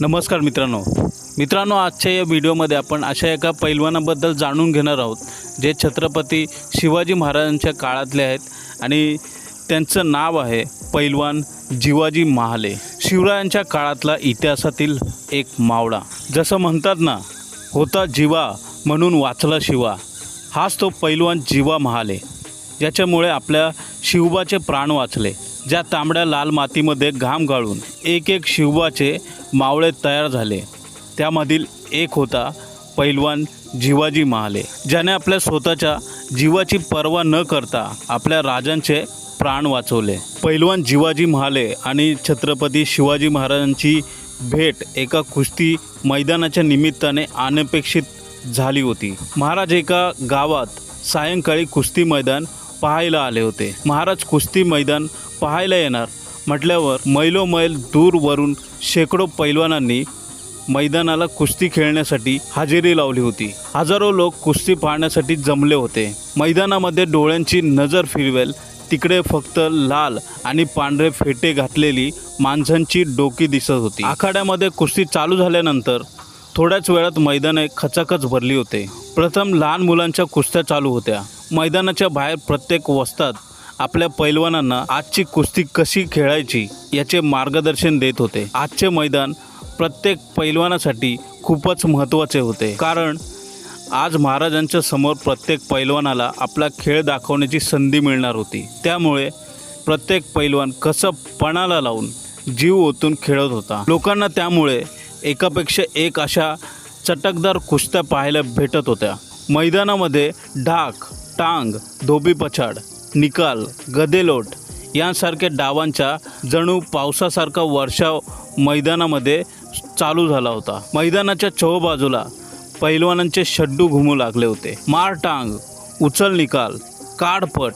नमस्कार मित्रांनो. मित्रांनो आजच्या या व्हिडिओमध्ये आपण अशा एका पैलवानाबद्दल जाणून घेणार आहोत जे छत्रपती शिवाजी महाराजांच्या काळातले आहेत आणि त्यांचं नाव आहे पैलवान जिवाजी महाले. शिवरायांच्या काळातला इतिहासातील एक मावळा. जसं म्हणतात ना होता जिवा म्हणून वाचला शिवा. हाच तो पैलवान जिवा महाले. ज्याच्यामुळे आपल्या शिवबाचे प्राण वाचले. ज्या तांबड्या लाल मातीमध्ये घाम गाळून एक एक शिवबाचे मावळे तयार झाले. त्यामधील एक होता पैलवान जिवाजी महाले ज्याने आपल्या स्वतःच्या जीवाची पर्वा न करता आपल्या राजांचे प्राण वाचवले. पैलवान जिवाजी महाले आणि छत्रपती शिवाजी महाराजांची भेट एका कुस्ती मैदानाच्या निमित्ताने अनपेक्षित झाली होती. महाराज एका गावात सायंकाळी कुस्ती मैदान पाहायला आले होते. महाराज कुस्ती मैदान पाहायला येणार. म्हटल्यावर मैलोमैल दूरवरून शेकडो पैलवानांनी मैदानाला कुस्ती खेळण्यासाठी हजेरी लावली होती. हजारो लोक कुस्ती पाहण्यासाठी जमले होते. मैदानामध्ये डोळ्यांची नजर फिरवेल तिकडे फक्त लाल आणि पांढरे फेटे घातलेली माणसांची डोकी दिसत होती. आखाड्यामध्ये कुस्ती चालू झाल्यानंतर थोड्याच वेळात मैदाने खचाखच भरली होते. प्रथम लहान मुलांच्या कुस्त्या चालू होत्या. मैदानाच्या बाहेर प्रत्येक वस्तात आपल्या पैलवानांना आजची कुस्ती कशी खेळायची याचे मार्गदर्शन देत होते. आजचे मैदान प्रत्येक पैलवानासाठी खूपच महत्त्वाचे होते. कारण आज महाराजांच्या समोर प्रत्येक पैलवानाला आपला खेळ दाखवण्याची संधी मिळणार होती. त्यामुळे प्रत्येक पैलवान कसं पणाला लावून जीव ओतून खेळत होता. लोकांना त्यामुळे एकापेक्षा एक अशा चटकदार कुस्त्या पाहायला भेटत होत्या. मैदानामध्ये ढाक टांग धोबी पछाड निकाल गदेलोट यांसारख्या डावांच्या जणू पावसासारखा वर्षाव मैदानामध्ये चालू झाला होता. मैदानाच्या चौबाजूला पैलवानांचे शड्डू घुमू लागले होते. मार टांग उचल निकाल काडपट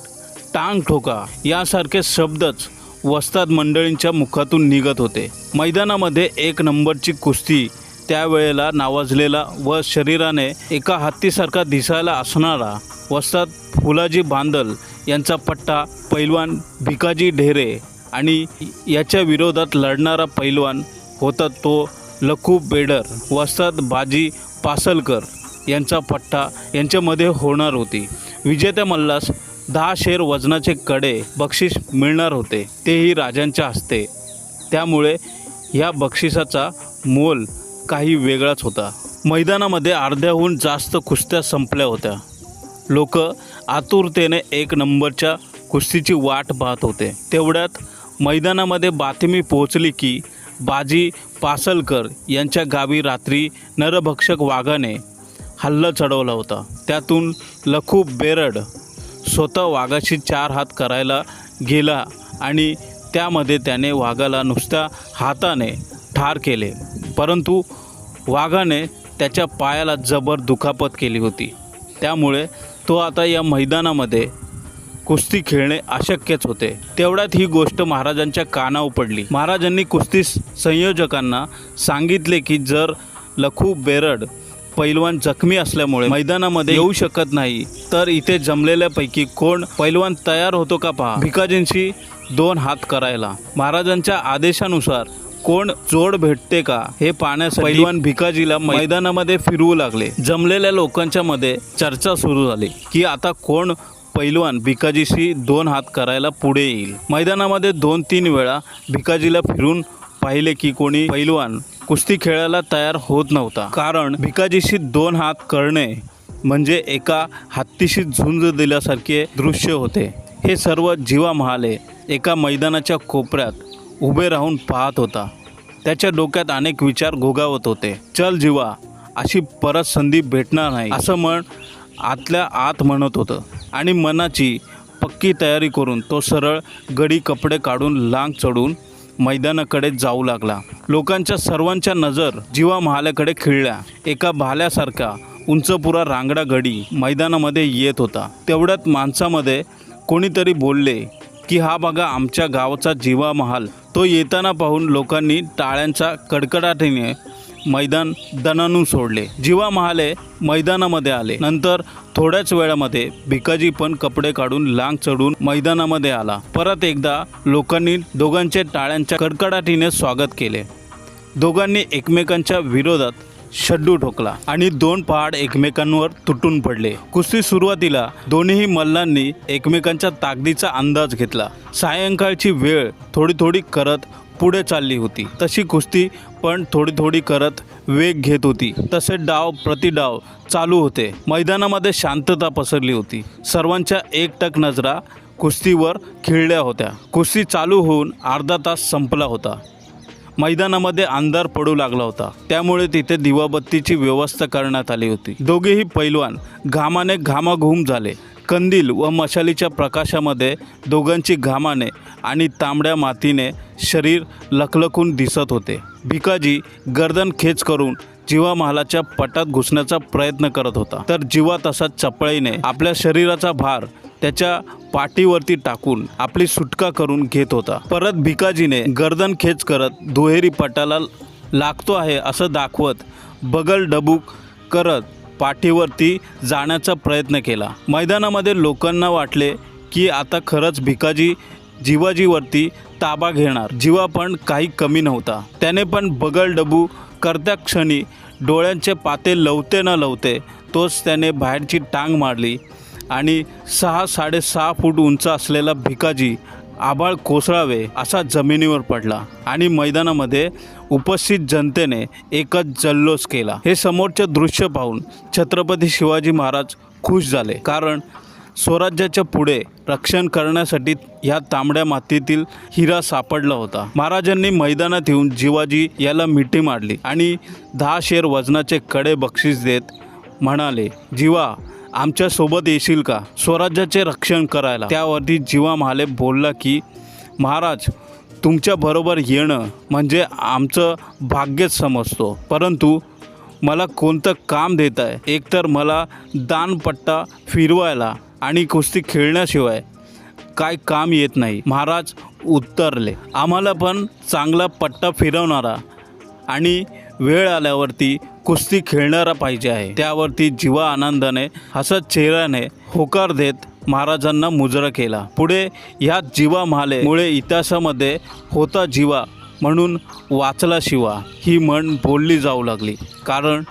टांग ठोका यासारखे शब्दच वस्ताद मंडळींच्या मुखातून निघत होते. मैदानामध्ये एक नंबरची कुस्ती त्यावेळेला नावाजलेला व शरीराने एका हत्तीसारखा दिसायला असणारा वस्ताद फुलाजी बांदल यांचा पट्टा पैलवान भिकाजी ढेरे आणि याच्या विरोधात लढणारा पैलवान होता तो लखू बेडर वसत बाजी पासलकर यांचा पट्टा यांच्यामध्ये होणार होती. विजेत्या मल्लास दहा शेर वजनाचे कडे बक्षीस मिळणार होते. तेही राजांच्या हस्ते. त्यामुळे या बक्षिसाचा मोल काही वेगळाच होता. मैदानामध्ये अर्ध्याहून जास्त कुस्त्या संपल्या होत्या. लोक आतुरतेने एक नंबरच्या कुस्तीची वाट पाहत होते. तेवढ्यात मैदानामध्ये बातमी पोहोचली की बाजी पासलकर यांच्या गावी रात्री नरभक्षक वाघाने हल्ला चढवला होता. त्यातून लखू बेरड स्वतः वाघाशी चार हात करायला गेला आणि त्यामध्ये त्याने वाघाला नुसत्या हाताने ठार केले. परंतु वाघाने त्याच्या पायाला जबर दुखापत केली होती. त्यामुळे तो आता या मैदानामध्ये कुस्ती खेळणे अशक्यच होते. तेवढ्यात ही गोष्ट महाराजांच्या कानावर पडली. महाराजांनी कुस्ती संयोजकांना सांगितले की जर लखू बेरड पैलवान जखमी असल्यामुळे मैदानामध्ये येऊ शकत नाही तर इथे जमलेल्यापैकी कोण पैलवान तयार होतो का पहा. भिकाजींशी दोन हात करायला. महाराजांच्या आदेशानुसार कोण जोड भेटते का हे पाहण्यासाठी पैलवान भिकाजीला मैदानामध्ये फिरवू लागले. जमलेल्या लोकांच्या मध्ये चर्चा सुरू झाली की आता कोण पैलवान भिकाजीशी दोन हात करायला पुढे येईल. मैदानामध्ये दोन तीन वेळा भिकाजीला फिरून पाहिले की कोणी पैलवान कुस्ती खेळायला तयार होत नव्हता. कारण भिकाजीशी दोन हात करणे म्हणजे एका हत्तीशी झुंज दिल्यासारखे दृश्य होते. हे सर्व जीवा महाले एका मैदानाच्या कोपऱ्यात उभे राहून पाहत होता. त्याच्या डोक्यात अनेक विचार घोगावत होते. चल जीवा अशी परत संधी भेटणार नाही असं मन आतल्या आत म्हणत होतं. आणि मनाची पक्की तयारी करून तो सरळ गडी कपडे काढून लांग चढून मैदानाकडे जाऊ लागला. लोकांच्या सर्वांच्या नजर जीवा महाल्याकडे खिळल्या. एका भाल्यासारखा उंचपुरा रांगडा गडी मैदानामध्ये येत होता. तेवढ्यात माणसामध्ये कोणीतरी बोलले की हा बघा आमच्या गावचा जीवा महाल. तो येताना पाहून लोकांनी टाळ्यांच्या कडकडाटीने मैदान दणानून सोडले. जीवा महाले मैदानामध्ये आले. नंतर थोड्याच वेळामध्ये भिकाजी पण कपडे काढून लांग चढून मैदानामध्ये आला. परत एकदा लोकांनी दोघांचे टाळ्यांच्या कडकडाटीने स्वागत केले. दोघांनी एकमेकांच्या विरोधात शड्डू ठोकला. आणि दोन पहाड एकमेकांवर तुटून पडले. कुस्ती सुरुवातीला दोन्ही मल्लांनी एकमेकांच्या ताकदीचा अंदाज घेतला. सायंकाळची वेळ थोडी थोडी करत पुढे चालली होती. तशी कुस्ती पण थोडी थोडी करत वेग घेत होती. तसे डाव प्रतिडाव चालू होते. मैदानामध्ये शांतता पसरली होती. सर्वांच्या एकटक नजरा कुस्तीवर खिळल्या होत्या. कुस्ती चालू होऊन अर्धा तास संपला होता. मैदानामध्ये अंधार पडू लागला होता. त्यामुळे तिथे दिवाबत्तीची व्यवस्था करण्यात आली होती. दोघेही पैलवान घामाने घामाघूम झाले. कंदील व मशालीच्या प्रकाशामध्ये दोघांची घामाने आणि तांबड्या मातीने शरीर लखलखून दिसत होते. भिकाजी गर्दन खेच करून जीवा महालाच्या पटात घुसण्याचा प्रयत्न करत होता. तर जीवा तसा चपळीने आपल्या शरीराचा भार त्याच्या पाठीवरती टाकून आपली सुटका करून घेत होता. परत भिकाजीने गर्दन खेच करत दुहेरी पटाला लागतो आहे असं दाखवत बगल डबूक करत पाठीवरती जाण्याचा प्रयत्न केला. मैदानामध्ये लोकांना वाटले की आता खरंच भिकाजी जीवाजीवरती ताबा घेणार. जीवा पण काही कमी नव्हता. त्याने पण बगल डबू करत्या क्षणी डोळ्यांचे पाते लवते न लवते तोच त्याने बाहेरची टांग मारली. आणि सहा साडेसहा फूट उंच असलेला भिकाजी आबाळ कोसळावे असा जमिनीवर पडला आणि मैदानामध्ये उपस्थित जनतेने एकच जल्लोष केला. हे समोरचे दृश्य पाहून छत्रपती शिवाजी महाराज खुश झाले. कारण स्वराज्याच्या पुढे रक्षण करण्यासाठी ह्या तांबड्या मातीतील हिरा सापडला होता. महाराजांनी मैदानात येऊन जिवाजी याला मिठी मारली आणि दहा शेर वजनाचे कडे बक्षीस देत म्हणाले जीवा आमच्यासोबत येशील का? स्वराज्याचे रक्षण करायला. त्यावरती जीवा महाले बोलला की महाराज तुमच्याबरोबर येणं म्हणजे आमचं भाग्यच समजतो. परंतु मला कोणतं काम देत आहे एकतर मला दानपट्टा फिरवायला आणि कुस्ती खेळण्याशिवाय काय काम येत नाही. महाराज उत्तरले. आम्हाला पण चांगला पट्टा फिरवणारा आणि वेळ आल्यावरती कुस्ती खेळणारा पाहिजे आहे. त्यावरती जीवा आनंदाने हसत चेहऱ्याने होकार देत महाराजांना मुजरा केला. पुढे ह्या जीवा महालेमुळे इतिहासामध्ये होता जीवा म्हणून वाचला शिवा. ही म्हण बोलली जाऊ लागली. कारण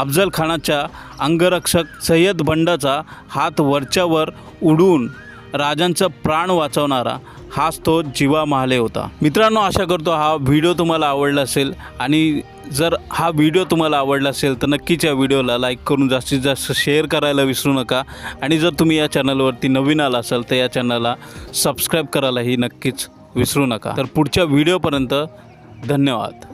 अफजल खानाच्या अंगरक्षक सय्यद बंडाचा हात वरच्यावर उडून राजांचा प्राण वाचवणारा हाच तो जीवा महाले होता. मित्रांनो आशा करतो हा व्हिडिओ तुम्हाला आवडला असेल आणि जर हा व्हिडिओ तुम्हाला आवडला असेल तर नक्कीच या व्हिडिओला लाईक करून जास्तीत जास्त शेअर करायला विसरू नका. आणि जर तुम्ही या चॅनलवरती नवीन आला असाल तर या चॅनलला सबस्क्राईब करायलाही नक्कीच विसरू नका. तर पुढच्या व्हिडिओपर्यंत धन्यवाद.